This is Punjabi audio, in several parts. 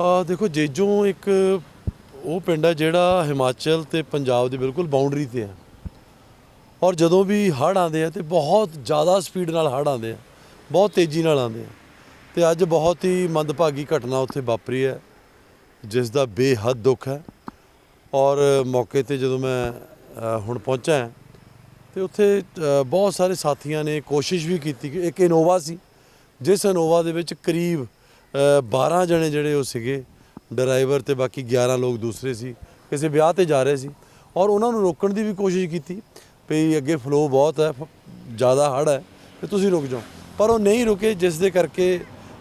ਆ ਦੇਖੋ ਜੇਜੋਂ ਇੱਕ ਉਹ ਪਿੰਡ ਹੈ ਜਿਹੜਾ ਹਿਮਾਚਲ ਤੇ ਪੰਜਾਬ ਦੇ ਬਿਲਕੁਲ ਬਾਉਂਡਰੀ ਤੇ ਹੈ ਔਰ ਜਦੋਂ ਵੀ ਹੜ੍ਹ ਆਉਂਦੇ ਆ ਤੇ ਬਹੁਤ ਜ਼ਿਆਦਾ ਸਪੀਡ ਨਾਲ ਹੜ੍ਹ ਆਉਂਦੇ ਆ ਬਹੁਤ ਤੇਜ਼ੀ ਨਾਲ ਆਉਂਦੇ ਆ। ਤੇ ਅੱਜ ਬਹੁਤ ਹੀ ਮੰਦਭਾਗੀ ਘਟਨਾ ਉੱਥੇ ਵਾਪਰੀ ਹੈ ਜਿਸ ਦਾ ਬੇਹੱਦ ਦੁੱਖ ਹੈ। ਔਰ ਮੌਕੇ ਤੇ ਜਦੋਂ ਮੈਂ ਹੁਣ ਪਹੁੰਚਾ ਹਾਂ, ਤੇ ਉੱਥੇ ਬਹੁਤ ਸਾਰੇ ਸਾਥੀਆਂ ਨੇ ਕੋਸ਼ਿਸ਼ ਵੀ ਕੀਤੀ ਕਿ ਇੱਕ ਇਨੋਵਾ ਸੀ ਜਿਸ ਇਨੋਵਾ ਦੇ ਵਿੱਚ ਕਰੀਬ 12 ਜਣੇ ਜਿਹੜੇ ਉਹ ਸੀਗੇ, ਡਰਾਈਵਰ ਤੇ ਬਾਕੀ 11 ਲੋਕ ਦੂਸਰੇ ਸੀ, ਕਿਸੇ ਵਿਆਹ ਤੇ ਜਾ ਰਹੇ ਸੀ। ਔਰ ਉਹਨਾਂ ਨੂੰ ਰੋਕਣ ਦੀ ਵੀ ਕੋਸ਼ਿਸ਼ ਕੀਤੀ, ਵੀ ਅੱਗੇ ਫਲੋ ਬਹੁਤ ਹੈ, ਫ- ਜ਼ਿਆਦਾ ਹੜ੍ਹ ਹੈ, ਤੇ ਤੁਸੀਂ ਰੁਕ ਜਾਓ। ਪਰ ਉਹ ਨਹੀਂ ਰੁਕੇ, ਜਿਸ ਦੇ ਕਰਕੇ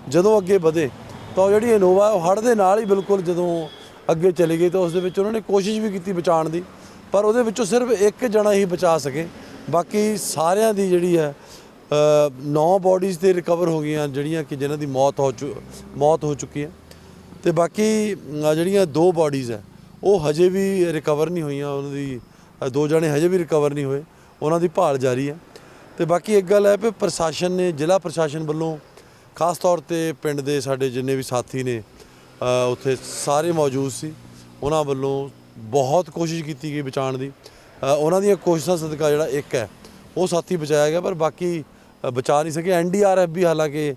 ਜਦੋਂ ਅੱਗੇ ਵਧੇ, ਤਾਂ ਉਹ ਜਿਹੜੀ ਇਨੋਵਾ ਉਹ ਹੜ੍ਹ ਦੇ ਨਾਲ ਹੀ ਬਿਲਕੁਲ ਜਦੋਂ ਅੱਗੇ ਚਲੀ ਗਈ ਤਾਂ ਉਸ ਦੇ ਵਿੱਚ ਉਹਨਾਂ ਨੇ ਕੋਸ਼ਿਸ਼ ਵੀ ਕੀਤੀ ਬਚਾਉਣ ਦੀ, ਪਰ ਉਹਦੇ ਵਿੱਚੋਂ ਸਿਰਫ ਇੱਕ ਜਣਾ ਹੀ ਬਚਾ ਸਕੇ। ਬਾਕੀ ਸਾਰਿਆਂ ਦੀ ਜਿਹੜੀ ਹੈ ਨੌ ਬੋਡੀਜ਼ ਤੇ ਰਿਕਵਰ ਹੋ ਗਈਆਂ, ਜਿਹੜੀਆਂ ਕਿ ਜਿਨ੍ਹਾਂ ਦੀ ਮੌਤ ਹੋ ਚੁ, ਮੌਤ ਹੋ ਚੁੱਕੀ ਹੈ। ਤੇ ਬਾਕੀ ਜਿਹੜੀਆਂ ਦੋ ਬੋਡੀਜ਼ ਹੈ, ਉਹ ਹਜੇ ਵੀ ਰਿਕਵਰ ਨਹੀਂ ਹੋਈਆਂ, ਉਹਨਾਂ ਦੀ ਦੋ ਜਣੇ ਹਜੇ ਵੀ ਰਿਕਵਰ ਨਹੀਂ ਹੋਏ, ਉਹਨਾਂ ਦੀ ਭਾਲ ਜਾਰੀ ਹੈ। ਤੇ ਬਾਕੀ ਇੱਕ ਗੱਲ ਹੈ ਕਿ ਪ੍ਰਸ਼ਾਸਨ ਨੇ, ਜ਼ਿਲ੍ਹਾ ਪ੍ਰਸ਼ਾਸਨ ਵੱਲੋਂ ਖਾਸ ਤੌਰ ਤੇ ਪਿੰਡ ਦੇ ਸਾਡੇ ਜਿੰਨੇ ਵੀ ਸਾਥੀ ਨੇ ਉੱਥੇ ਸਾਰੇ ਮੌਜੂਦ ਸੀ। ਉਹਨਾਂ ਵੱਲੋਂ ਬਹੁਤ ਕੋਸ਼ਿਸ਼ ਕੀਤੀ ਗਈ ਬਚਾਉਣ ਦੀ। ਉਹਨਾਂ ਦੀਆਂ ਕੋਸ਼ਿਸ਼ਾਂ ਸਦਕਾ ਜਿਹੜਾ ਇੱਕ ਹੈ, ਉਹ ਸਾਥੀ ਬਚਾਇਆ ਗਿਆ, ਪਰ ਬਾਕੀ ਬਚਾ ਨਹੀਂ ਸਕੇ। ਐਨਡੀਆਰਐਫ ਵੀ ਹਾਲਾਂਕਿ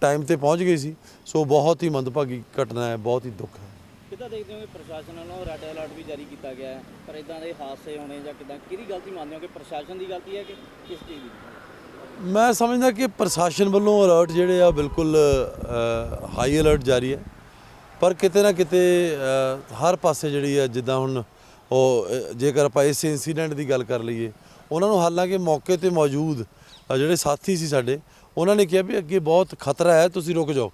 ਟਾਈਮ ਤੇ ਪਹੁੰਚ ਗਈ ਸੀ। ਸੋ ਬਹੁਤ ਹੀ ਮੰਦਭਾਗੀ ਘਟਨਾ ਹੈ ਬਹੁਤ ਹੀ ਦੁੱਖ ਹੈ। ਕਿੱਦਾਂ ਦੇਖਦੇ ਹੋ ਕਿ ਪ੍ਰਸ਼ਾਸਨ ਵੱਲੋਂ ਰੈੱਡ ਅਲਰਟ ਵੀ ਜਾਰੀ ਕੀਤਾ ਗਿਆ ਹੈ? ਪਰ ਇਦਾਂ ਦੇ ਹਾਦਸੇ ਹੋਣੇ ਜਾਂ ਕਿਦਾਂ ਕਿਹਦੀ ਗਲਤੀ ਮੰਨਦੇ ਹੋ ਕਿ ਪ੍ਰਸ਼ਾਸਨ ਦੀ ਗਲਤੀ ਹੈ ਕਿ ਕਿਸ ਚੀਜ਼ ਦੀ? ਮੈਂ ਸਮਝਦਾ ਕਿ ਪ੍ਰਸ਼ਾਸਨ ਵੱਲੋਂ ਅਲਰਟ ਜਿਹੜੇ ਆ ਬਿਲਕੁਲ ਹਾਈ ਅਲਰਟ ਜਾਰੀ ਹੈ। ਪਰ ਕਿਤੇ ਨਾ ਕਿਤੇ ਹਰ ਪਾਸੇ ਜਿਹੜੀ ਹੈ ਜਿੱਦਾਂ ਹੁਣ ਉਹ ਜੇਕਰ ਆਪਾਂ ਇਸ ਇਨਸੀਡੈਂਟ ਦੀ ਗੱਲ ਕਰ ਲਈਏ ਉਹਨਾਂ ਨੂੰ ਹਾਲਾਂਕਿ ਮੌਕੇ ਤੇ ਮੌਜੂਦ ਜਿਹੜੇ ਸਾਥੀ ਸੀ ਸਾਡੇ, ਉਹਨਾਂ ਨੇ ਕਿਹਾ ਵੀ ਅੱਗੇ ਬਹੁਤ ਖਤਰਾ ਹੈ, ਤੁਸੀਂ ਰੁਕ ਜਾਓ।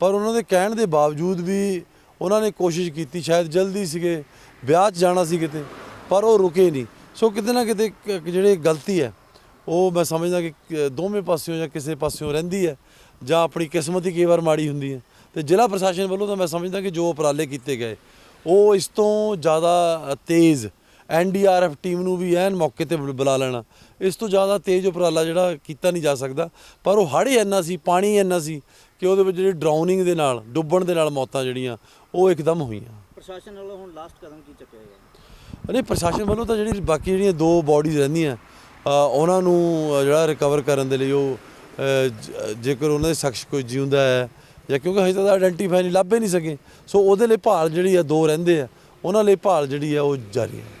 ਪਰ ਉਹਨਾਂ ਦੇ ਕਹਿਣ ਦੇ ਬਾਵਜੂਦ ਵੀ ਉਹਨਾਂ ਨੇ ਕੋਸ਼ਿਸ਼ ਕੀਤੀ, ਸ਼ਾਇਦ ਜਲਦੀ ਸੀਗੇ, ਵਿਆਹ 'ਚ ਜਾਣਾ ਸੀ ਕਿਤੇ, ਪਰ ਉਹ ਰੁਕੇ ਨਹੀਂ। ਸੋ ਕਿਤੇ ਨਾ ਕਿਤੇ ਜਿਹੜੇ ਗਲਤੀ ਹੈ, ਉਹ ਮੈਂ ਸਮਝਦਾ ਕਿ ਦੋਵੇਂ ਪਾਸਿਓਂ ਜਾਂ ਕਿਸੇ ਪਾਸਿਓਂ ਰਹਿੰਦੀ ਹੈ, ਜਾਂ ਆਪਣੀ ਕਿਸਮਤ ਹੀ ਕਈ ਵਾਰ ਮਾੜੀ ਹੁੰਦੀ ਹੈ। ਤੇ ਜ਼ਿਲ੍ਹਾ ਪ੍ਰਸ਼ਾਸਨ ਵੱਲੋਂ ਤਾਂ ਮੈਂ ਸਮਝਦਾ ਕਿ ਜੋ ਉਪਰਾਲੇ ਕੀਤੇ ਗਏ, ਉਹ ਇਸ ਤੋਂ ਜ਼ਿਆਦਾ ਤੇਜ਼ ਐਨਡੀਆਰਐਫ ਟੀਮ ਨੂੰ ਵੀ ਐਨ ਮੌਕੇ ਤੇ ਬੁਲਾ ਲੈਣਾ। ਇਸ ਤੋਂ ਜ਼ਿਆਦਾ ਤੇਜ਼ ਉਪਰਾਲਾ ਜਿਹੜਾ ਕੀਤਾ ਨਹੀਂ ਜਾ ਸਕਦਾ। ਪਰ ਉਹ ਹੜ੍ਹ ਇੰਨਾ ਸੀ ਪਾਣੀ ਇੰਨਾ ਸੀ ਕਿ ਉਹਦੇ ਵਿੱਚ ਜਿਹੜੀ ਡਰਾਊਨਿੰਗ ਦੇ ਨਾਲ ਡੁੱਬਣ ਦੇ ਨਾਲ ਮੌਤਾਂ ਜਿਹੜੀਆਂ ਉਹ ਇੱਕਦਮ ਹੋਈਆਂ। ਪ੍ਰਸ਼ਾਸਨ ਵੱਲੋਂ ਹੁਣ ਲਾਸਟ ਕਦਮ ਕੀ ਚੱਕਿਆ ਗਿਆ? ਨਹੀਂ ਪ੍ਰਸ਼ਾਸਨ ਵੱਲੋਂ ਤਾਂ ਜਿਹੜੀ ਬਾਕੀ ਜਿਹੜੀਆਂ ਦੋ ਬਾਡੀਜ਼ ਰਹਿੰਦੀਆਂ ਉਹਨਾਂ ਨੂੰ ਜਿਹੜਾ ਰਿਕਵਰ ਕਰਨ ਦੇ ਲਈ ਉਹ ਜੇਕਰ ਉਹਨਾਂ ਦੇ ਸ਼ਖਸ ਕੋਈ ਜਿਉਂਦਾ ਹੈ ਜਾਂ ਕਿਉਂਕਿ ਹਜੇ ਤਾਂ ਆਇਡੈਂਟੀਫਾਈ ਨਹੀਂ ਲੱਭ ਨਹੀਂ ਸਕੇ। ਸੋ ਉਹਦੇ ਲਈ ਭਾਲ ਜਿਹੜੀ ਆ ਦੋ ਰਹਿੰਦੇ ਆ ਉਹਨਾਂ ਲਈ ਭਾਲ ਜਿਹੜੀ ਆ ਉਹ ਜਾਰੀ ਹੈ।